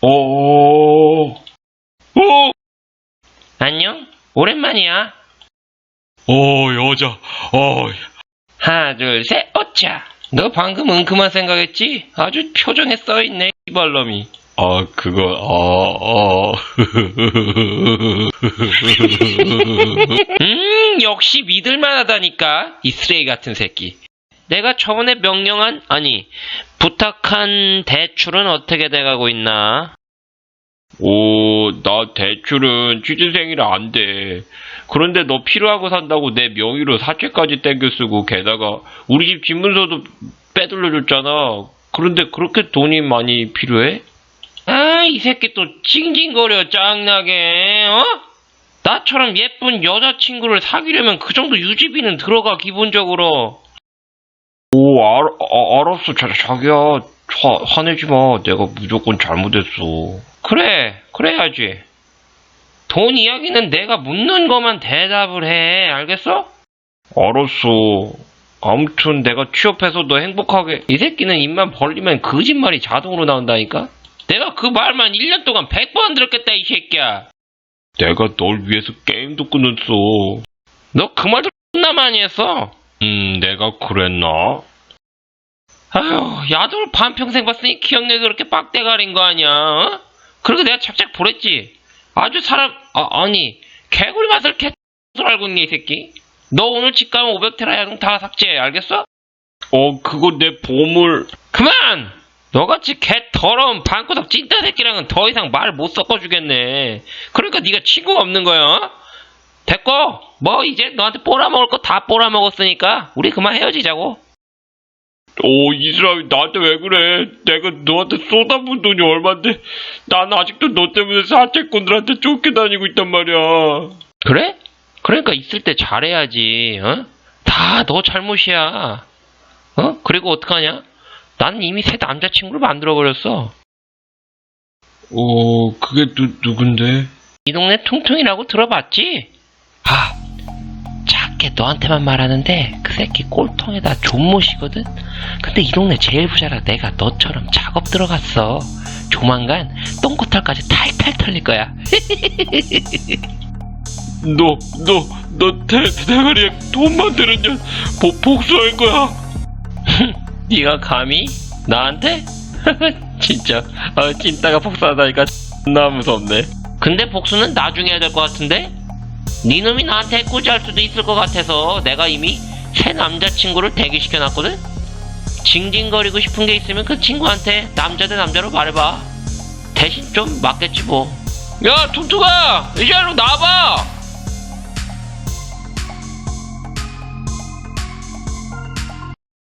오, 오, 안녕? 오랜만이야. 오, 여자, 어, 하나, 둘, 셋, 어짜. 너 방금 은큼한 생각했지? 아주 표정에 써있네, 이발놈이. 아, 그거, 아, 아, 음, 역시 믿을만 하다니까. 이 쓰레기 같은 새끼. 내가 저번에 명령한, 아니, 부탁한 대출은 어떻게 돼가고 있나? 오, 나 대출은 취준생이라 안 돼. 그런데 너 필요하고 산다고 내 명의로 사채까지 땡겨 쓰고 게다가 우리 집 집문서도 빼돌려 줬잖아. 그런데 그렇게 돈이 많이 필요해? 아, 이 새끼 또 찡찡거려, 짱나게, 어? 나처럼 예쁜 여자친구를 사귀려면 그 정도 유지비는 들어가, 기본적으로. 오, 알, 아, 알았어. 자, 자기야. 화, 화내지 마. 내가 무조건 잘못했어. 그래, 그래야지. 돈 이야기는 내가 묻는 것만 대답을 해, 알겠어? 알았어. 아무튼 내가 취업해서 너 행복하게. 이 새끼는 입만 벌리면 거짓말이 자동으로 나온다니까? 내가 그 말만 1년 동안 100번 들었겠다, 이 새끼야. 내가 널 위해서 게임도 끊었어. 너 그 말도 존나 많이 했어. 음, 내가 그랬나? 아휴, 야동을 반평생 봤으니 기억력이 그렇게 빡대가린 거 아니야, 어? 그리고 내가 착착 보랬지. 아주 사람, 아, 아니, 개구리 맛을 개X로 알고 있니, 이 새끼? 너 오늘 집 가면 500테라 야동 다 삭제해, 알겠어? 어, 그거 내 보물. 그만! 너같이 개 더러운 방구석 찐따 새끼랑은 더 이상 말 못 섞어주겠네. 그러니까 네가 친구가 없는 거야, 어? 됐고, 뭐 이제 너한테 꼬라먹을 거다 꼬라먹었으니까 우리 그만 헤어지자고. 오, 이 사람이 나한테 왜 그래? 내가 너한테 쏟아부은 돈이 얼만데, 난 아직도 너 때문에 사채꾼들한테 쫓겨다니고 있단 말이야. 그래? 그러니까 있을 때 잘해야지, 어? 다 너 잘못이야. 어? 그리고 어떡하냐? 난 이미 새 남자친구를 만들어버렸어. 오, 그게 누, 누군데? 이 동네 퉁퉁이라고 들어봤지? 아, 작게 너한테만 말하는데 그 새끼 꼴통에다 존못이거든? 근데 이 동네 제일 부자라 내가 너처럼 작업 들어갔어. 조만간 똥꼬털까지 탈탈 털릴 거야. 너, 너, 너 대, 대가리에 돈만 들었냐? 복, 복수할 거야. 네가 감히 나한테? 진짜 아, 찐따가 복수하다니까 나 무섭네. 근데 복수는 나중에 해야 될 것 같은데? 네 놈이 나한테 해코지할 수도 있을 것 같아서 내가 이미 새 남자친구를 대기시켜놨거든? 징징거리고 싶은 게 있으면 그 친구한테 남자 대 남자로 말해봐. 대신 좀 맞겠지 뭐. 야 퉁퉁아 이 자리로 나와봐.